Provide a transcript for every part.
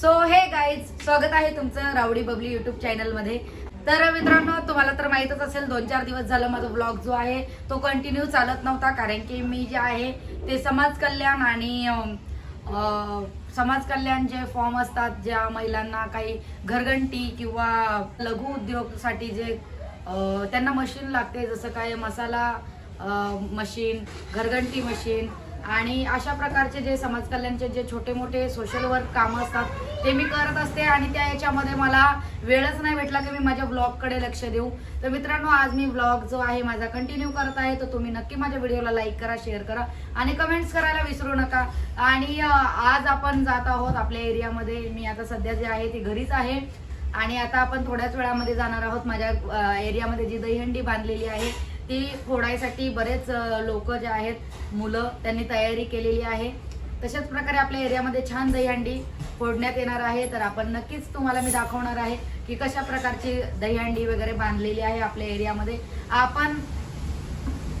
So हे guys स्वागत आहे तुमचं रावडी बबली युट्यूब चॅनलमध्ये तर मित्रांनो तुम्हाला तर माहीतच असेल दोन चार दिवस झालं माझा ब्लॉग जो आहे तो कंटिन्यू चालत नव्हता कारण की मी जे आहे ते समाज कल्याण आणि समाज कल्याण जे फॉर्म असतात ज्या महिलांना काही घरघंटी किंवा लघु उद्योगसाठी जे त्यांना मशीन लागते जसं काय मसाला मशीन घरघंटी मशीन आणि अशा प्रकारचे जे समाज कल्याणचे जे छोटे मोठे सोशल वर्क कामं असतात ते मी करत असते आणि त्या याच्यामध्ये मला वेळच नाही भेटला की मी माझ्या ब्लॉगकडे लक्ष देऊ. तर मित्रांनो आज मी ब्लॉग जो आहे माझा कंटिन्यू करत आहे तर तुम्ही नक्की माझ्या व्हिडिओला लाईक करा शेअर करा आणि कमेंट्स करायला विसरू नका. आणि आज आपण जात आहोत आपल्या एरियामध्ये मी आता सध्या जे आहे ती घरीच आहे. आणि आता आपण थोड्याच वेळामध्ये जाणार आहोत. माझ्या एरियामध्ये जी दहीहंडी बांधलेली आहे ती फोडायसाठी बरेच लोक जे आहेत मुलं त्यांनी तयारी केलेली आहे. तशाच प्रकारे आपल्या एरियामध्ये छान दहीहंडी फोडण्यात येणार आहे. तर आपण नक्कीच तुम्हाला मी दाखवणार आहे की कशा प्रकारची दहीहंडी वगैरे बांधलेली आहे आपल्या एरियामध्ये. आपण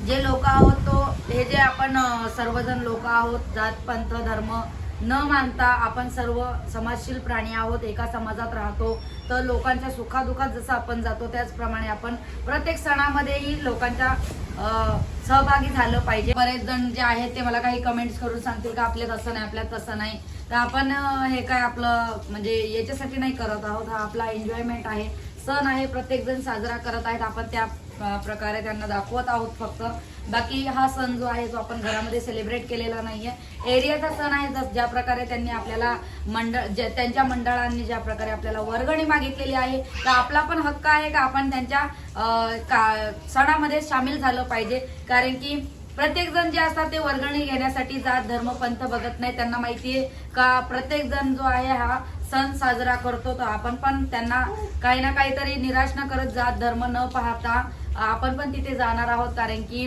जे लोक आहोत तो हे जे आपण सर्वजण लोक आहोत जात पंथ धर्म न मानता आपण सर्व समाजशील प्राणी आहोत एका समाजात राहतो तर लोकांच्या सुखादुखात जसं आपण जातो त्याचप्रमाणे आपण प्रत्येक सणामध्येही लोकांच्या सहभागी झालं पाहिजे. बरेच जण जे आहेत ते मला काही कमेंट्स करून सांगतील का आपल्यात असं नाही आपल्यात तसं नाही. तर आपण हे काय आपलं म्हणजे याच्यासाठी नाही करत आहोत. हा आपला एन्जॉयमेंट आहे. सण आहे प्रत्येकजण साजरा करत आहेत. आपण त्या प्रकारे त्यांना दाखवत आहोत फक्त. बाकी हा सण जो आहे तो आपण घरामध्ये सेलिब्रेट केलेला नाहीये. एरियाचा सण आहे जस- ज्या प्रकारे त्यांनी आपल्याला मंडळ ज्या- त्यांच्या मंडळांनी ज्या प्रकारे आपल्याला वर्गणी मागितलेली आहे तर आपला पण हक्क आहे का आपण त्यांच्या का- सणामध्ये सामील झालं पाहिजे? कारण की प्रत्येक जण जे असतात ते वर्गणी घेण्यासाठी जात धर्म पंथ बघत नाही. त्यांना माहिती आहे का प्रत्येक जण जो आहे हा सण साजरा करतो. तर आपण पण त्यांना काही ना काहीतरी निराश न करत जात धर्म न पाहता आपण पण तिथे जाणार आहोत कारण की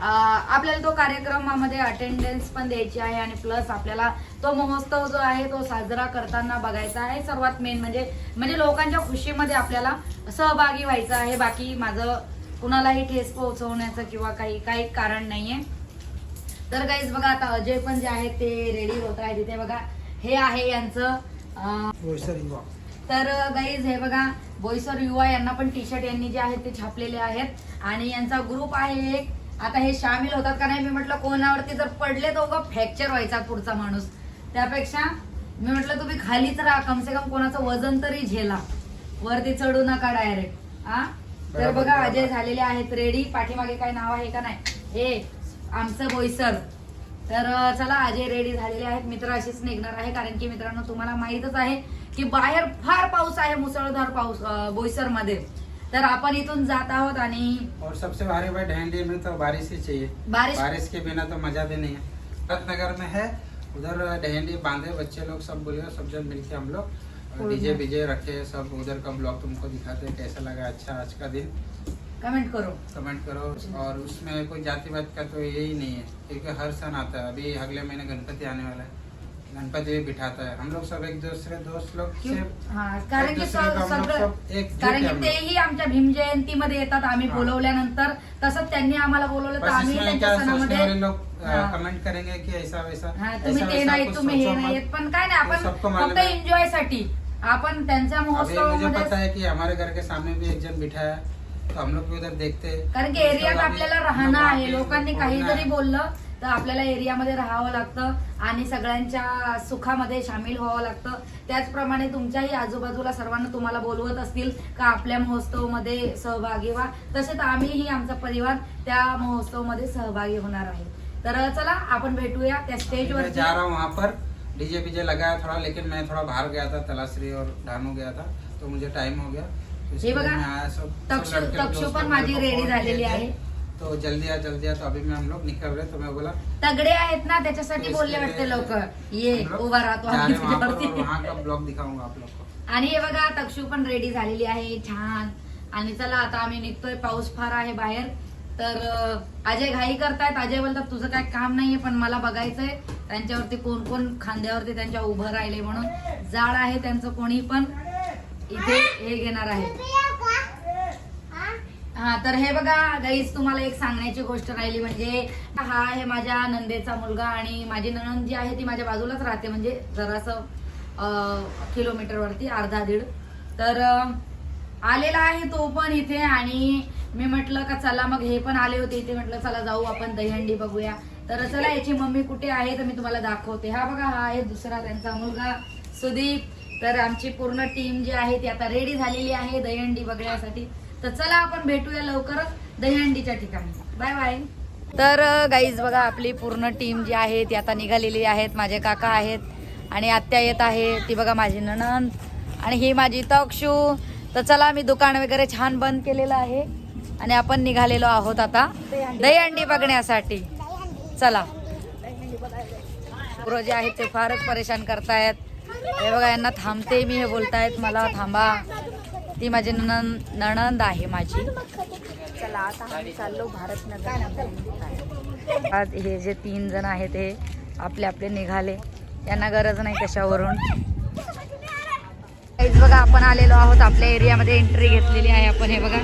आपल्याला तो कार्यक्रमामध्ये अटेंडन्स पण द्यायची आहे आणि प्लस आपल्याला तो महोत्सव जो आहे तो साजरा करताना बघायचा आहे. सर्वात मेन म्हणजे म्हणजे लोकांच्या खुशीमध्ये आपल्याला सहभागी व्हायचं आहे. बाकी माझं कुणालाही ठेस पोहोचवण्याचं किंवा काही काही कारण नाहीये. तर काहीच बघा आता अजय पण जे आहे ते रेडी होत आहे तिथे बघा हे आहे यांचं तर गाईज हे बघा बोईसर युवा यांना पण टी शर्ट यांनी जे आहेत ते छापलेले आहेत. आणि यांचा ग्रुप आहे एक. आता हे सामील होतात का नाही मी म्हटलं कोणावरती जर पडले तर उगा फ्रॅक्चर व्हायचा पुढचा माणूस. त्यापेक्षा मी म्हटलं तुम्ही खालीच राहा. कमसे कम कोणाचं वजन तरी झेला. वरती चढू नका डायरेक्ट हा तर बघा. अजय झालेले आहेत. रेडी पाठीमागे काय नाव आहे का नाही? हे आमचं बोईसर तर चला अजय रेडी झालेले आहेत. मित्र अशीच निघणार आहे कारण की मित्रांनो तुम्हाला माहितच आहे की बाहेर फार पाऊस आहे मुसळधार पाऊस बोईसरमध्ये तर आपण इथून जात आहोत आणि और सबसे भारी बात डंडी में तो बारिश ही चाहिए। बारिश? बारिश के बिना तो मजा भी नहीं है। रत्नगर में है उधर डंडी बांधे बच्चे लोग सब बोले सब जन मिलके हम लोग डीजे। बीजे रखे सब उधर का ब्लॉग तुमको दिखाते हैं कैसा लगा अच्छा आज का दिन। कमेंट करो। कमेंट करो। और उसमें कोई जातिवाद का तो यही नहीं है क्योंकि हर सन आता है अभी अगले महीने गणपति आने वाला है। गणपति भी बिठाता है हम लोग सब एक दूसरे दोस्त लोग? से हा, कारण एक की दूसरे को स- हम लोग सगळं सब एकजुट कारण की। तेही आमच्या भीम जयंतीमध्ये येतात आम्ही हा. बोलवल्यानंतर तसंच त्यांनी आम्हाला बोलवलं तर बस आम्ही इसमें त्यांच्या क्या सोचने वाले सणामध्ये लोग हाँ। कमेंट करेंगे कि ऐसा वैसा हा तुम्ही ऐसा ते वैसा नाही कुछ तुम्ही हे सोचो नाही मत। पण काय नाही सबको आपण मालूम फक्त। एन्जॉयसाठी आपण त्यांच्या अभी मुझे पता महोत्सवामध्ये है कि हमारे घर के सामने भी एक जन बिठा है तो हम लोग भी उधर देखते हैं। कारण की उसके एरियात बाद आपल्याला राहणं आहे लोकांनी काही जरी बोललं तर आपल्याला एरियामध्ये राहावं लागतं आणि सगळ्यांच्या सुखामध्ये सामील व्हावं लागतं. त्याचप्रमाणे तुमच्याही आजूबाजूला सर्वांना तुम्हाला बोलवत असतील का आपल्या महोत्सवमध्ये सहभागी व्हा. तसेच आम्हीही आमचा परिवार त्या महोत्सवमध्ये सहभागी होणार आहे. तर चला आपण भेटूया त्या। स्टेजवर जा रहा हूँ वहाँ पर. डीजे बीजे लगाया थोड़ा लेकिन मैं थोड़ा बाहर गया था तलाश्री और ढानू गया था तो मुझे टाइम हो गया। तो हे बघा, लिए मैं आया सब सब तक्षु लड़के पण माझी मेरे को रेडी किए झालेली थे। आहे. तो जल्दी आ जल्दी आ तो अभी में हम लोग निकल रहे तो मैं बोला तगडे आहेत ना त्याच्यासाठी तो बोलले वाटते लोक ये उभा राहतो वहाँ का ब्लॉग दिखाऊंगा आप लोग को. आणि हे बघा तक्षू पण रेडी झालेली आहे छान. आणि चला आता आम्ही निघतोय पाऊस फार आहे बाहेर. तर अजय घाई करतायत. अजय बोलतात तुझं काय काम नाहीये पण मला बघायचंय. त्यांच्यावरती कोण कोण खांद्यावरती त्यांच्या उभं राहिले म्हणून. जाड आहे त्यांचं कोणी पण. इथे हे घेणार आहे. हा तर हे बघा गाईज तुम्हाला एक सांगण्याची गोष्ट राहिली म्हणजे हा आहे माझ्या नंदेचा मुलगा आणि माझी नणंद जी आहे ती माझ्या बाजूलाच राहते म्हणजे जरासं किलोमीटरवरती अर्धा दीड. तर आलेला आहे तो पण इथे आणि मी म्हटलं का चला मग हे पण आले होते इथे म्हटलं चला जाऊ आपण दहीहंडी बघूया. तर चला याची मम्मी कुठे आहे तर मी तुम्हाला दाखवते. हा बघा हा आहे दुसरा त्यांचा मुलगा सुदीप. तर आमची पूर्ण टीम जी आहे ती आता रेडी झालेली आहे दहीहंडी बघण्यासाठी. तर चला आपण भेटूया लवकरच दहीहंडीच्या ठिकाणी. बाय बाय तर गाईज बघा आपली पूर्ण टीम जी आहे ती आता निघालेली आहेत. माझे काका आहेत आणि आत्या येत आहे. ती बघा माझी नणंद आणि ही माझी तक्षू. तर चला मी दुकान वगैरे छान बंद केलेलं आहे आणि आपण निघालेलो आहोत आता दहीहंडी बघण्यासाठी. चला. पोरं जे आहेत ते फारच परेशान करतायत. हे बघा यांना थांबते मी हे बोलतायत. मला थांबा. ती माझी नणंद नणंद आहे माझी. चला आता आम्ही चाललो भारत नगर आज हे जे तीन जण आहेत हे आपले आपले निघाले. यांना गरज नाही कशावरून. काहीच बघा आपण आलेलो आहोत आपल्या एरियामध्ये. एंट्री घेतलेली आहे आपण हे बघा.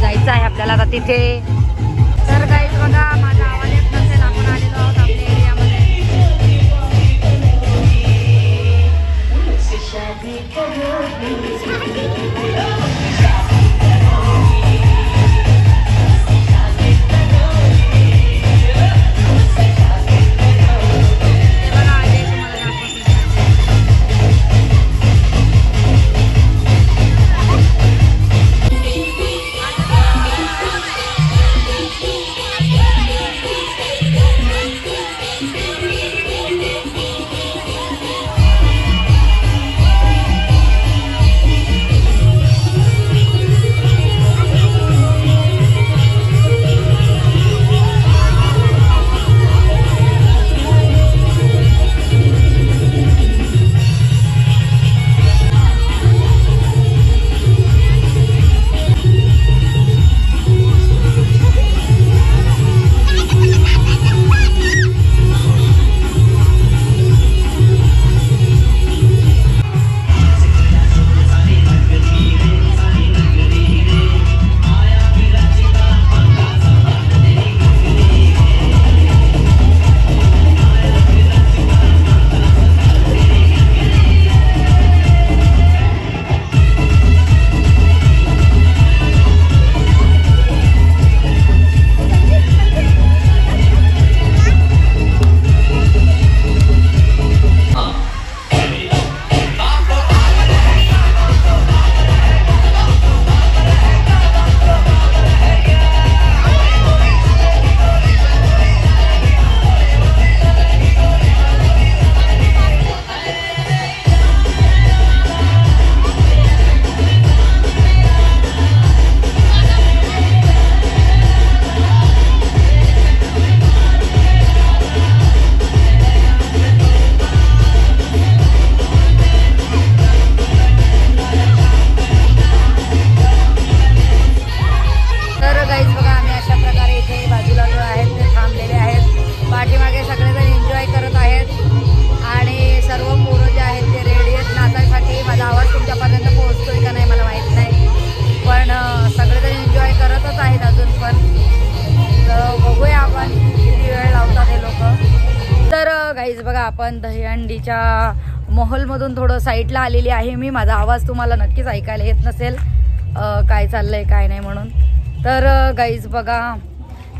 जायचं आहे आपल्याला आता तिथे. तर काहीच बघा हे मॉलमधून थोडं साईडला आलेली आहे मी. माझा आवाज तुम्हाला नक्कीच ऐकायला येत नसेल. काय चाललं आहे काय नाही म्हणून. तर गाईज बघा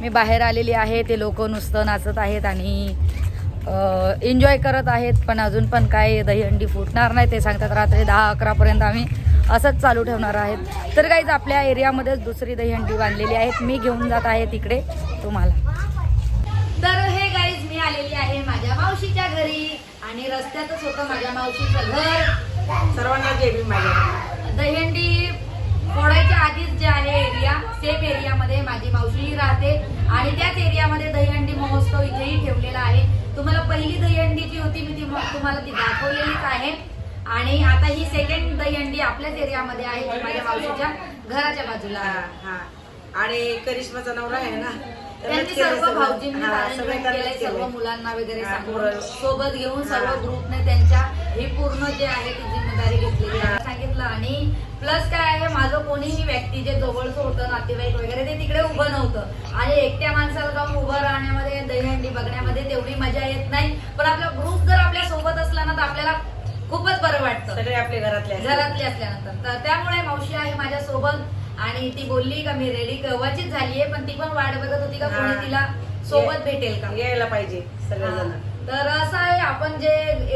मी बाहेर आलेली आहे. ते लोक नुसतं नाचत आहेत आणि एन्जॉय करत आहेत. पण अजून पण काय दहीहंडी फुटणार नाही ते सांगतात रात्री दहा अकरापर्यंत आम्ही असंच चालू ठेवणार आहेत. तर गाईज आपल्या एरियामध्येच दुसरी दहीहंडी बांधलेली आहेत. मी घेऊन जात आहे तिकडे तुम्हाला. तर हे आलेली आहे माझ्या मावशीच्या घरी. आणि रस्त्यातच होतं माझ्या मावशीचं घर. सर्वांना भीम माझ्या दहीहंडी फोडायच्या आधीच जे आहे एरिया सेफ एरियामध्ये माझी मावशी राहते. आणि त्याच एरियामध्ये दहीहंडी महोत्सव इथेही ठेवलेला आहे. तुम्हाला पहिली दहीहंडी जी होती मी ती तुम्हाला ती दाखवलेलीच आहे. आणि आता ही सेकंड दहीहंडी आपल्याच एरियामध्ये आहे माझ्या मावशीच्या घराच्या बाजूला. हा हा. आणि करिश्माचा नवरा आहे ना? त्यांनी सर्व. भाऊजींनी त्यांनीच केलंय सर्व. मुलांना वगैरे सांगून. सोबत घेऊन सर्व. ग्रुपने त्यांच्या ही पूर्ण जे आहे ती जिम्मेदारी घेतलेली आहे सांगितलं आणि प्लस काय आहे माझं कोणीही व्यक्ती जे जवळचं होतं नातेवाईक वगैरे ते तिकडे उभं नव्हतं आणि एकट्या माणसाला जाऊन उभं राहण्यामध्ये दहीहंडी बघण्यामध्ये तेवढी मजा येत नाही पण आपला ग्रुप जर आपल्यासोबत असला ना तर आपल्याला खूपच बरं वाटतं सगळे आपले घरातले. घरातली असल्यानंतर तर त्यामुळे मावशी आहे माझ्या सोबत आणि ती बोलली का मी रेडी कवाचीच झालीये पण ती पण वाट बघत होती का कोणी. तिला सोबत भेटेल का? यायला पाहिजे सगळेजण. तर असं आहे आपण जे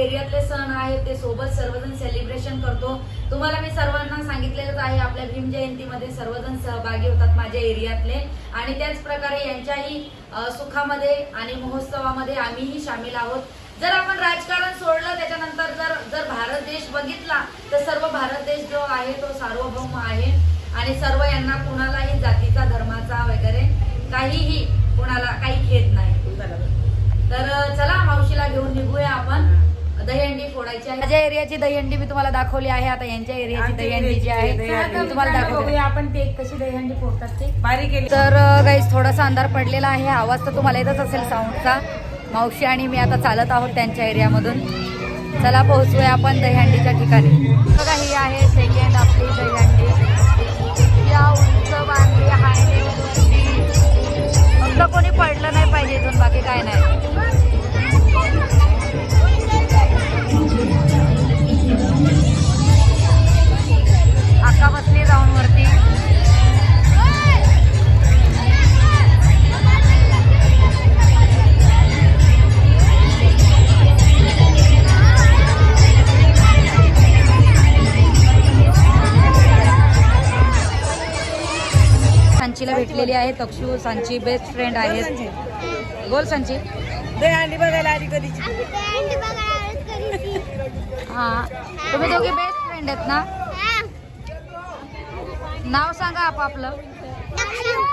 एरियातले सण आहेत ते सोबत सर्वजण सेलिब्रेशन करतो. तुम्हाला मी सर्वांना सांगितलेलंच आहे आपल्या भीम जयंतीमध्ये सर्वजण सहभागी होतात माझ्या एरियातले. आणि त्याच प्रकारे यांच्याही सुखामध्ये आणि महोत्सवामध्ये आम्हीही सामील आहोत. जर आपण राजकारण सोडलं त्याच्यानंतर जर जर भारत देश बघितला तर सर्व भारत देश जो आहे तो सार्वभौम आहे. आणि सर्व यांना कुणालाही जातीचा धर्माचा वगैरे काहीही कुणाला काही खेद नाही. तर चला मावशीला घेऊन निघूया आपण. दहीहंडी फोडायची आहे. माझ्या एरियाची दहीहंडी मी तुम्हाला दाखवली आहे. आता यांच्या एरियाची दहीहंडी जी आहे तुम्हाला दाखवते. बघूया आपण ते कशी दहीहंडी फोडतात ते. बारीक केली. तर गाईज थोडासा अंधार पडलेला आहे. आवाज तर तुम्हाला येतच असेल साऊंडचा मावशी आणि मी आता चालत आहोत त्यांच्या एरियामधून. चला पोहोचूया आपण दहीहंडीच्या ठिकाणी. बघा ही आहे सेकंड आपली बांधली हायवे फक्त कोणी पडलं नाही पाहिजे इथून बाकी काय नाही. आहे तक्षू सांची बेस्ट फ्रेंड आहेत. बोल सांची. दहीहंडी बघायला आली कधीची. हा. तुम्ही दोघे बेस्ट फ्रेंड आहेत ना? हा. नाव सांगा आपापलं. दक्षिण.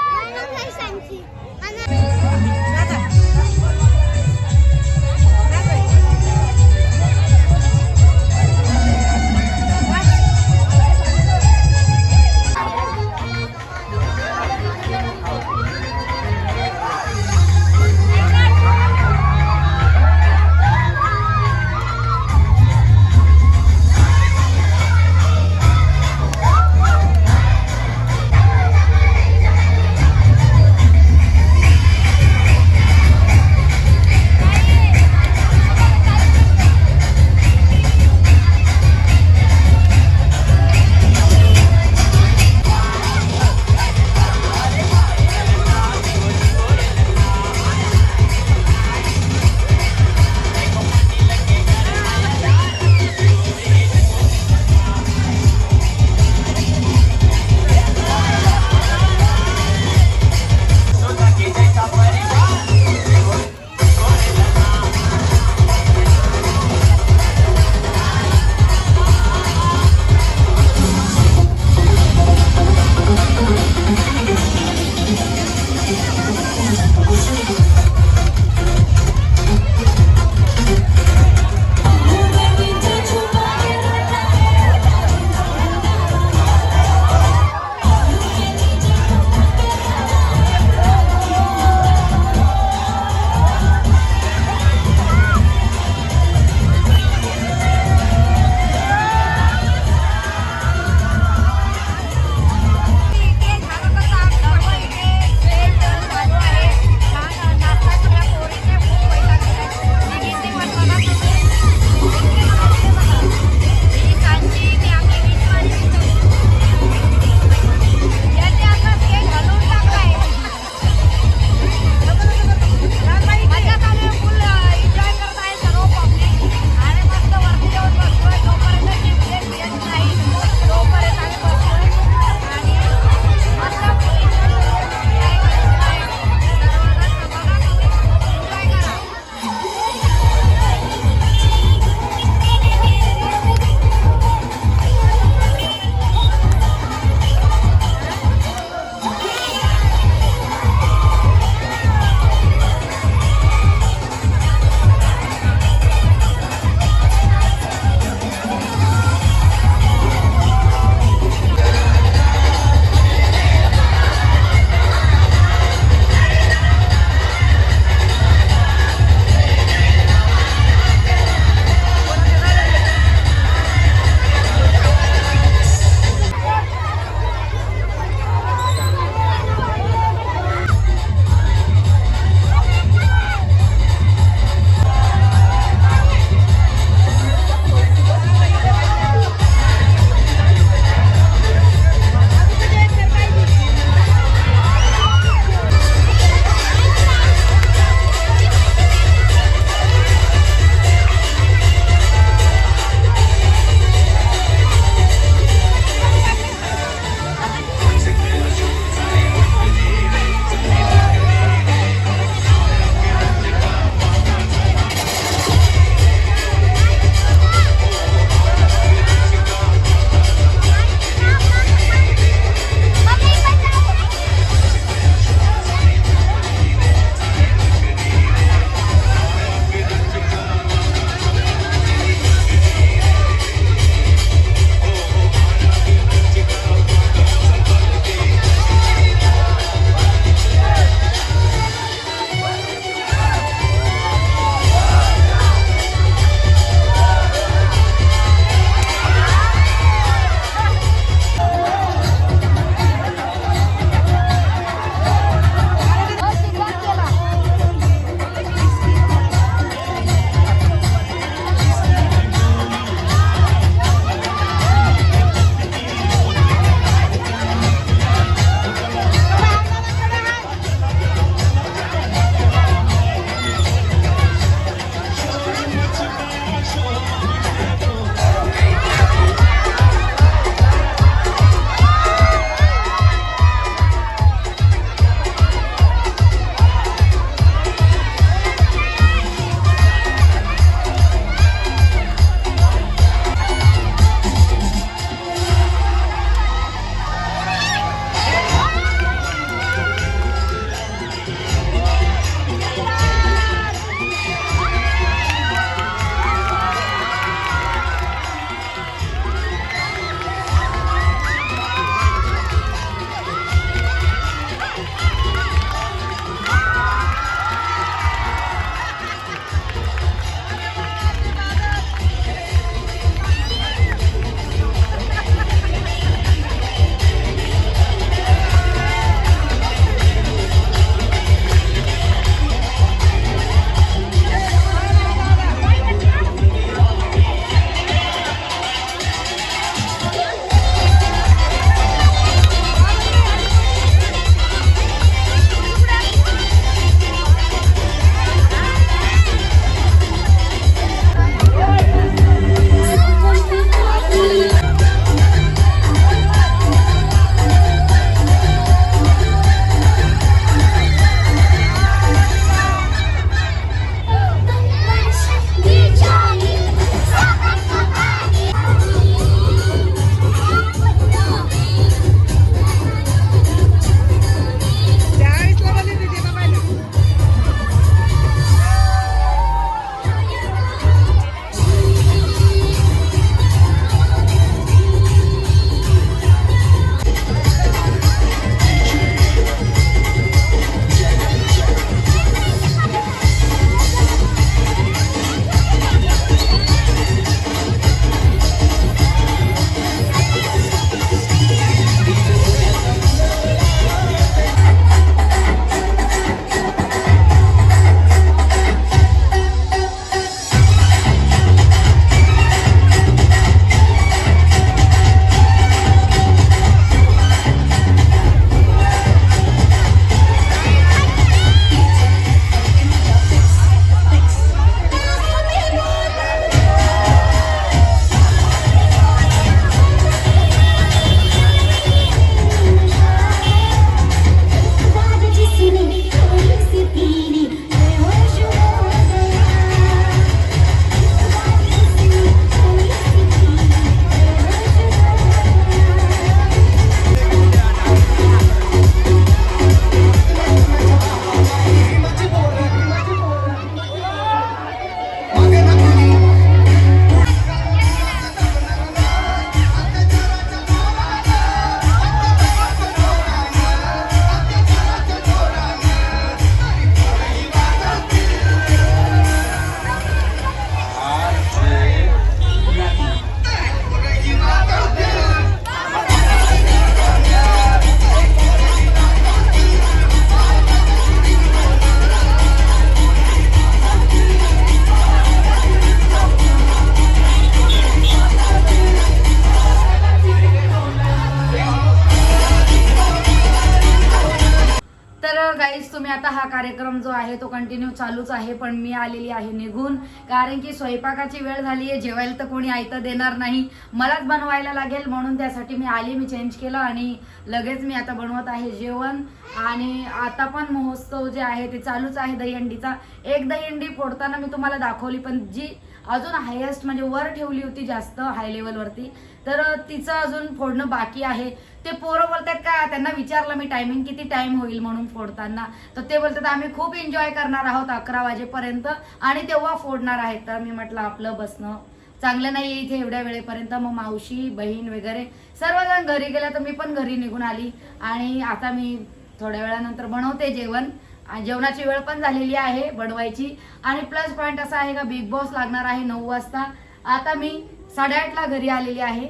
कंटिन्यू चालूच आहे पण मी आलेली आहे निघून. कारण की स्वयंपाकाची वेळ झाली आहे जेवायला तर कोणी आयतं देणार नाही. मलाच बनवायला लागेल म्हणून त्यासाठी मी आली मी चेंज केलं आणि लगेच मी आता बनवत आहे जेवण. आणि आता पण महोत्सव जे आहे ते चालूच आहे दहीहंडीचा. एक दहीहंडी फोडताना मी तुम्हाला दाखवली पण जी अजून हायेस्ट म्हणजे वर ठेवली होती जास्त हाय लेवलवरती तर तिचं अजून फोडणं बाकी आहे. ते पोरं बोलतात का त्यांना विचारलं मी टायमिंग किती टाइम होईल म्हणून फोडताना. तर ते बोलतात आम्ही खूप एन्जॉय करणार आहोत अकरा वाजेपर्यंत आणि तेव्हा फोडणार आहेत. तर मी म्हटलं आपलं बसणं चांगलं नाही इथे एवढ्या वेळेपर्यंत. मग मावशी बहीण वगैरे सर्वजण घरी गेल्या तर मी पण घरी निघून आली आणि आता मी थोड्या वेळानंतर बनवते जेवण. आणि जेवणाची वेळ पण झालेली आहे बनवायची. आणि प्लस पॉईंट असा आहे का बिग बॉस लागणार आहे नऊ वाजता. आता मी साडेआठला घरी आलेली आहे.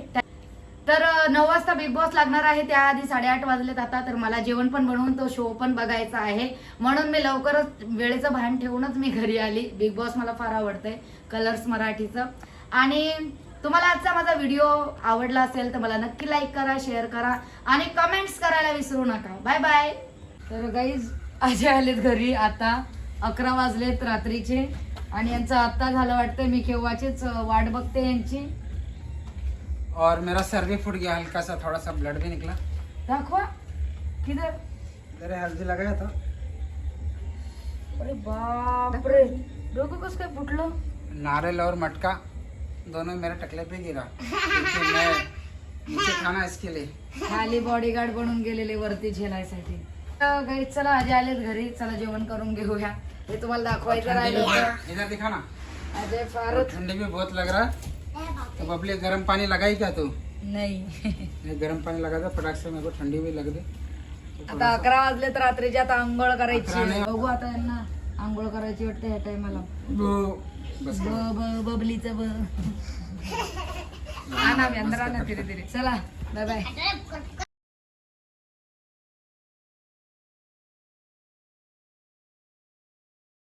तर नऊ वाजता बिग बॉस लागणार आहे. त्याआधी साडेआठ वाजलेत आता तर मला जेवण पण बनवून तो शो पण बघायचा आहे. म्हणून मी लवकरच वेळेचं भान ठेवूनच मी घरी आली. बिग बॉस मला फार आवडतंय कलर्स मराठीचं. आणि तुम्हाला आजचा माझा व्हिडिओ आवडला असेल तर मला नक्की लाईक करा शेअर करा. आणि कमेंट्स करायला विसरू नका. बाय बाय तर गाईज अजय आलेत घरी आता. अकरा वाजलेत रात्रीचे. आणि यांचं आत्ता झालं वाटतं मी केव्हाचीच वाट बघते यांची. और मेरा सर भी फूट गया हल्का सा थोड़ा सा ब्लड भी निकला. दाखवा. किधर? मेरे हल्दी लगाया था. अरे बापरे. डोकं कसं काय फुटलं? नारियल और मटका दोनों मेरे टकले पे गिरा. क्योंकि मैं नीचे खाना इसके लिए. खाली बॉडीगार्ड बनून गेलेले वरती झेलायसाठी. गाईज चला अजय आलेत घरी. चला जेवण करून घेऊया. हे तुम्हाला दाखवायचं राहिलं होतं. इधर दिखाना अजय फारच ठंडी भी बहुत लग रहा. है तो बबली गर्म पानी लगाई क्या तू? नाही. मैं गर्म पानी लगा था फटाक से मेरे को ठंडी भी लग गई तो आता अकरा वाजले तर रात्रीची आता आंघोळ करायची. बघू आता यांना आंघोळ करायची वाटते ह्या टायमाला. वो- बस ब ब बबलीचं ब. आणा आणा धीरे धीरे. चला बाय बाय